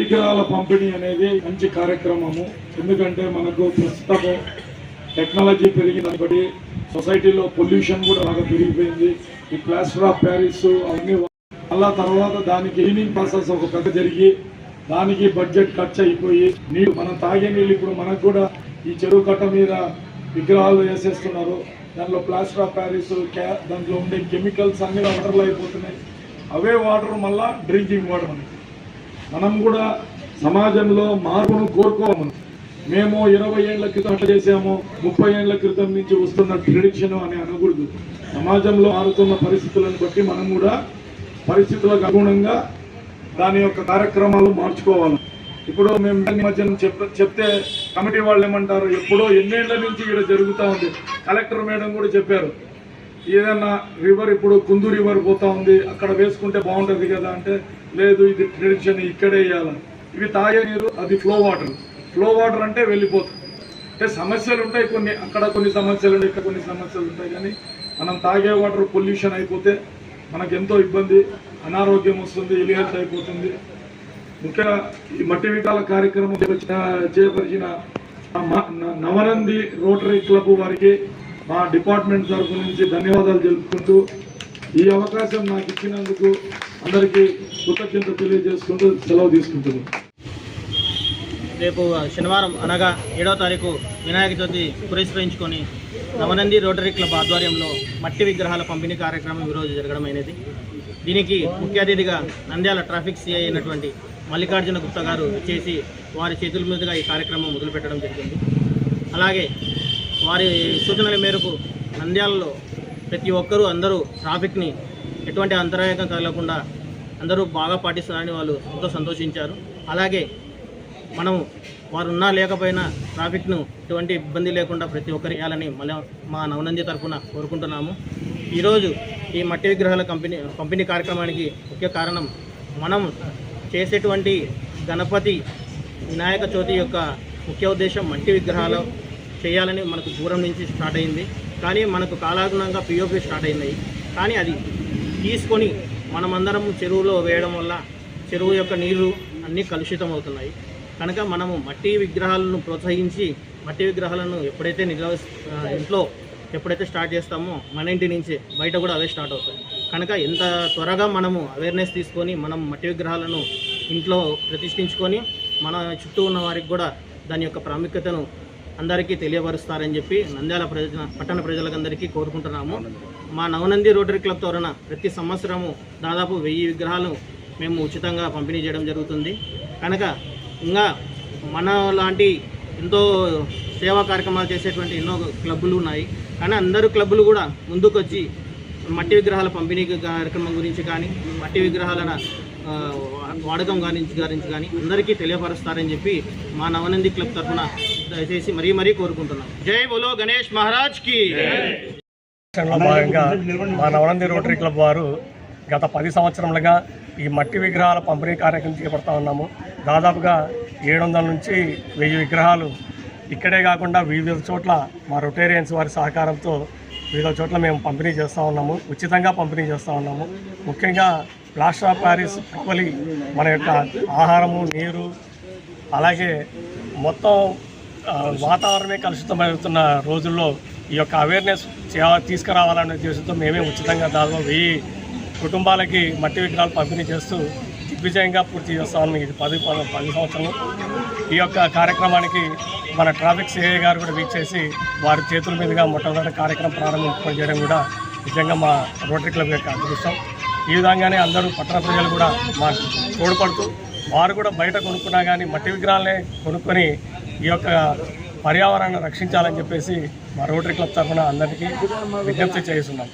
విగ్రహాల పంపిణీ అనేది మంచి కార్యక్రమము. ఎందుకంటే మనకు ప్రస్తుతము టెక్నాలజీ పెరిగిన బట్టి సొసైటీలో పొల్యూషన్ కూడా బాగా పెరిగిపోయింది. ఈ ప్లాస్టర్ ఆఫ్ ప్యారిస్ అవన్నీ అలా తర్వాత దానికి క్లీనింగ్ ప్రాసెస్ ఒక పెద్ద జరిగి దానికి బడ్జెట్ ఖర్చు అయిపోయి నీళ్ళు మనం తాగే నీళ్ళు ఇప్పుడు మనకు కూడా ఈ చెరువు కట్ట మీద విగ్రహాలు వేసేస్తున్నారు. దాంట్లో ప్లాస్టర్ ఆఫ్ ప్యారిస్ క్యా దాంట్లో ఉండే కెమికల్స్ అన్ని వాటర్లో అయిపోతున్నాయి. అవే వాటర్ మళ్ళా డ్రింకింగ్ వాటర్ మనకి. మనం కూడా సమాజంలో మార్పును కోరుకోము. మేము ఇరవై ఏళ్ళ క్రితం అట్లా చేసాము ముప్పై ఏళ్ళ క్రితం నుంచి వస్తున్న ట్రెడిషన్ అని అనకూడదు. సమాజంలో మారుతున్న పరిస్థితులను బట్టి మనం కూడా పరిస్థితులకు అనుగుణంగా దాని యొక్క కార్యక్రమాలు మార్చుకోవాలి. ఇప్పుడు మేము దాని మధ్య చెప్తే కమిటీ వాళ్ళు ఏమంటారు? ఎప్పుడో ఎన్నేళ్ళ నుంచి ఇక్కడ జరుగుతూ ఉంది. కలెక్టర్ మేడం కూడా చెప్పారు. ఏదన్నా రివర్ ఇప్పుడు కుందు రివర్ పోతా ఉంది అక్కడ వేసుకుంటే బాగుంటుంది కదా అంటే లేదు ఇది ట్రెడిషన్ ఇక్కడే వేయాలి ఇవి తాగే నీరు అది ఫ్లో వాటర్ ఫ్లో వాటర్ అంటే వెళ్ళిపోతుంది అంటే సమస్యలు ఉంటాయి కొన్ని అక్కడ కొన్ని సమస్యలు ఉంటాయి ఇక్కడ కొన్ని సమస్యలు ఉంటాయి కానీ మనం తాగే వాటర్ పొల్యూషన్ అయిపోతే మనకు ఎంతో ఇబ్బంది అనారోగ్యం వస్తుంది ఇల్ హెల్త్ అయిపోతుంది ముఖ్యంగా ఈ మట్టి వికాల కార్యక్రమం చేపరిచిన మ- న- నవనంది రోటరీ క్లబ్ వారికి మా డిపార్ట్మెంట్ తరఫు నుంచి ధన్యవాదాలు తెలుపుకుంటూ ఈ అవకాశం నాకు ఇచ్చినందుకు అందరికీ కృతజ్ఞత తెలియజేసుకుంటూ సెలవు తీసుకుంటున్నాను. రేపు శనివారం అనగా ఏడవ తారీఖు వినాయక చవితి పురస్కరించుకొని నవనంది రోటరీ క్లబ్ ఆధ్వర్యంలో మట్టి విగ్రహాల పంపిణీ కార్యక్రమం ఈరోజు జరగడం అయినది దీనికి ముఖ్య అతిథిగా నంద్యాల ట్రాఫిక్ సిఐ అయినటువంటి మల్లికార్జున గుప్తా గారు చేసి వారి చేతుల మీదుగా ఈ కార్యక్రమం మొదలుపెట్టడం జరిగింది. అలాగే వారి సూచనల మేరకు నంద్యాలలో ప్రతి ఒక్కరూ అందరూ ట్రాఫిక్ని ఎటువంటి అంతరాయకం కలగకుండా అందరూ బాగా పాటిస్తున్నారని వాళ్ళు ఎంతో సంతోషించారు. అలాగే మనం వారు ఉన్నా లేకపోయినా ట్రాఫిక్ను ఎటువంటి ఇబ్బంది లేకుండా ప్రతి ఒక్కరు వేయాలని మళ్ళీ మా నవనంది తరఫున కోరుకుంటున్నాము. ఈరోజు ఈ మట్టి విగ్రహాల కంపెనీ పంపిణీ కార్యక్రమానికి ముఖ్య కారణం మనం చేసేటువంటి గణపతి వినాయక చవితి యొక్క ముఖ్య ఉద్దేశం మట్టి విగ్రహాలు చేయాలని మనకు దూరం నుంచి స్టార్ట్ అయింది. కానీ మనకు కాలాగుణంగా పిఓపి స్టార్ట్ అయినాయి కానీ అది తీసుకొని మనమందరం చెరువులో వేయడం వల్ల చెరువు యొక్క నీరు అన్నీ కలుషితం అవుతున్నాయి. కనుక మనము మట్టి విగ్రహాలను ప్రోత్సహించి మట్టి విగ్రహాలను ఎప్పుడైతే నిల్వ ఇంట్లో ఎప్పుడైతే స్టార్ట్ చేస్తామో మన ఇంటి నుంచి బయట కూడా అవే స్టార్ట్ అవుతాయి. కనుక ఎంత త్వరగా మనము అవేర్నెస్ తీసుకొని మనం మట్టి విగ్రహాలను ఇంట్లో ప్రతిష్ఠించుకొని మన చుట్టూ ఉన్న వారికి కూడా దాని యొక్క ప్రాముఖ్యతను అందరికీ తెలియపరుస్తారని చెప్పి నంద్యాల ప్రజ పట్టణ ప్రజలకందరికీ కోరుకుంటున్నాము. మా నవనంది రోటరీ క్లబ్ తరఫున ప్రతి సంవత్సరము దాదాపు వెయ్యి విగ్రహాలు మేము ఉచితంగా పంపిణీ చేయడం జరుగుతుంది. కనుక ఇంకా మన లాంటి ఎంతో సేవా కార్యక్రమాలు చేసేటువంటి ఎన్నో క్లబ్బులు ఉన్నాయి. కానీ అందరూ క్లబ్బులు కూడా ముందుకు వచ్చి మట్టి విగ్రహాల పంపిణీ కార్యక్రమం గురించి కానీ మట్టి విగ్రహాల ఆ, వాడకం గారించి గారించి కానీ అందరికీ తెలియపరుస్తారని చెప్పి మా నవనంది క్లబ్ తరఫున దయచేసి మరీ మరీ కోరుకుంటున్నాం. జై బోలో గణేష్ మహారాజ్కి. భాగంగా మా నవనంది రోటరీ క్లబ్ వారు గత పది సంవత్సరములుగా ఈ మట్టి విగ్రహాల పంపిణీ కార్యక్రమం చేపడతా ఉన్నాము. దాదాపుగా ఏడు వందల నుంచి వెయ్యి విగ్రహాలు ఇక్కడే కాకుండా వివిధ చోట్ల మా రొటేరియన్స్ వారి సహకారంతో వివిధ చోట్ల మేము పంపిణీ చేస్తూ ఉన్నాము ఉచితంగా పంపిణీ చేస్తూ ఉన్నాము. ముఖ్యంగా ప్లాస్టర్ ఆఫ్ ప్యారిస్ ప్రబలి మన యొక్క ఆహారము నీరు అలాగే మొత్తం వాతావరణమే కలుషితమవుతున్న రోజుల్లో ఈ యొక్క అవేర్నెస్ తీసుకురావాలనే ఉద్దేశంతో మేమే ఉచితంగా దాదాపు వెయ్యి కుటుంబాలకి మట్టి విగ్రహాలు పంపిణీ చేస్తూ దిగ్విజయంగా పూర్తి చేస్తామని ఇది పది పది పది సంవత్సరం ఈ యొక్క కార్యక్రమానికి మన ట్రాఫిక్ సిఐ గారు కూడా వీచేసి వారి చేతుల మీదుగా మొట్టమొదటి కార్యక్రమం ప్రారంభించడం చేయడం కూడా నిజంగా మా రోటరీ క్లబ్ యొక్క అదృష్టం. ఈ విధంగానే అందరూ పట్టణ ప్రజలు కూడా మాకు తోడ్పడుతూ వారు కూడా బయట కొనుక్కున్నా కానీ మట్టి విగ్రహాలనే కొనుక్కొని ఈ యొక్క పర్యావరణాన్ని రక్షించాలని చెప్పేసి మా రోటరీ క్లబ్ తరఫున అందరికీ విజ్ఞప్తి చేస్తున్నాం.